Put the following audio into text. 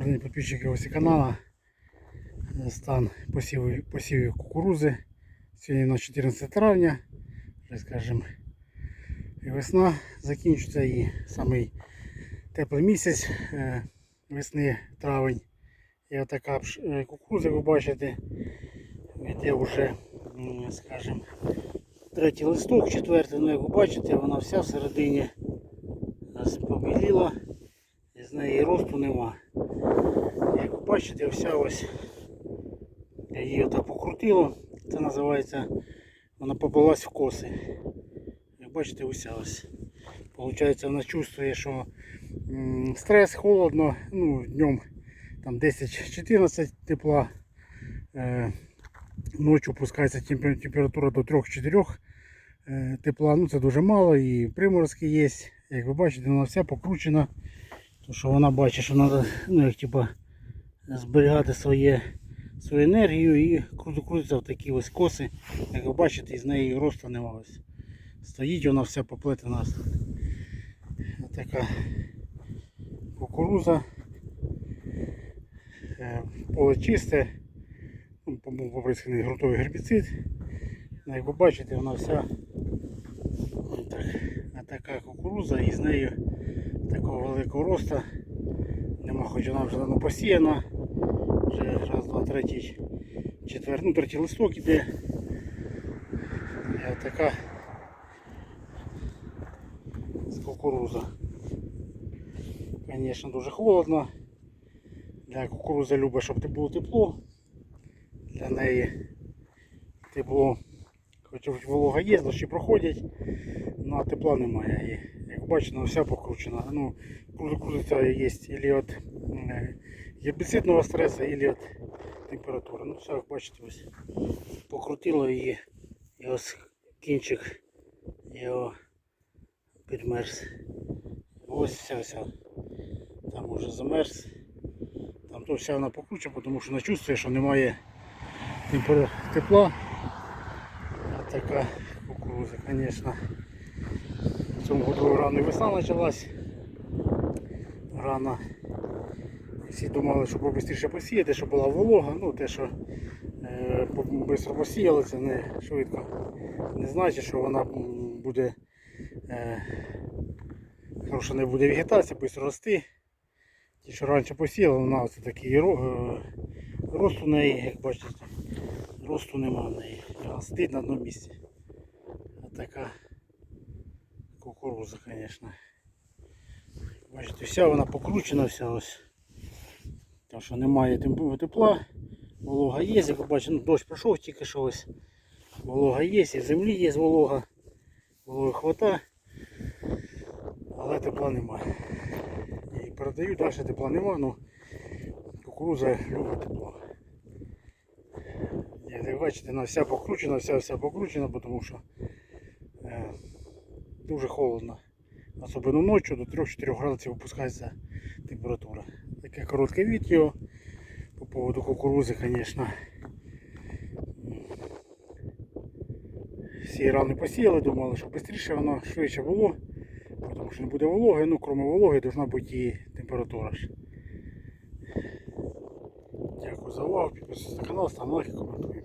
Добрий день, ось каналу. Стан посіву, посівів кукурузи. Сьогодні на 14 травня, скажімо, весна закінчиться і самий теплий місяць е, весни травень. І отака е, кукуруза, ви бачите, йде вже, скажімо, третій листок, четвертий, ну як бачите, вона вся всередині побіліла, з неї росту нема. Як ви бачите, вся ось я її отак покрутило. Це називається вона побилась в коси. Як бачите, уся ось. Получається, вона чувствує, що стрес, холодно, ну, днем там 10-14 тепла. Е, ночі опускається температура до 3-4 е, тепла. Ну це дуже мало і приморозки є. Як ви бачите, вона вся покручена. Що вона бачить, що треба ну, як, типа, зберігати своє, свою енергію і круто крутиться в такі ось коси. Як ви бачите, з неї росту нема. Ось. Стоїть вона вся поплетена. ось така кукуруза. Е, Поле чисте. Ну, по-моєму, поприсканий ґрунтовий гербіцид. Ну, Як ви бачите, вона вся так, така кукуруза і з нею такого великого росту. Нема, хоч вона вже давно посіяна. Вже раз, два, третій, четвертий, ну третій листок іде. І така з кукуруза. Звісно, дуже холодно. Для кукурузи любить, щоб було тепло. Для неї тепло. Хоч волога є, дощі проходять, ну а тепла немає. Бачите, вся покручена. Ну, крутиться є или від е, гербіцидного стресу, или від температури. Ну все, бачите, ось покрутило її і ось кінчик його підмерз. Ось вся вся. Там уже замерз. Там то вся вона покручена, тому що вона чувствує, що немає тепла. А така кукуруза, звісно. Цьому году рано весна почалась. Рано. Всі думали, що побистріше посіяти, щоб була волога. Ну, те, що е, посіяли, це не швидко. Не значить, що вона буде е, хороша не буде вегетація, швидко рости. Ті, що раніше посіяли, вона оце такий е, рост у неї, як бачите, росту нема в неї. Вона на одному місці. Ось така кукуруза, звісно. Бачите, вся вона покручена, вся ось. Тому що немає тепла, волога є, як ви бачите, ну, дощ пройшов тільки що ось. Волога є, і землі є волога, вологи хвата, але тепла немає. І передаю, далі тепла немає, але кукуруза любить тепло. Як бачите, вона вся покручена, вся вся покручена, тому що е, дуже холодно. Особливо ночі до 3-4 градусів опускається температура. Таке коротке відео по поводу кукурузи, звісно. Всі рано посіяли, думали, що швидше воно швидше було, тому що не буде вологи, ну крім вологи, повинна бути і температура. Дякую за увагу, підписуйтесь на канал, ставте лайки, коментуйте.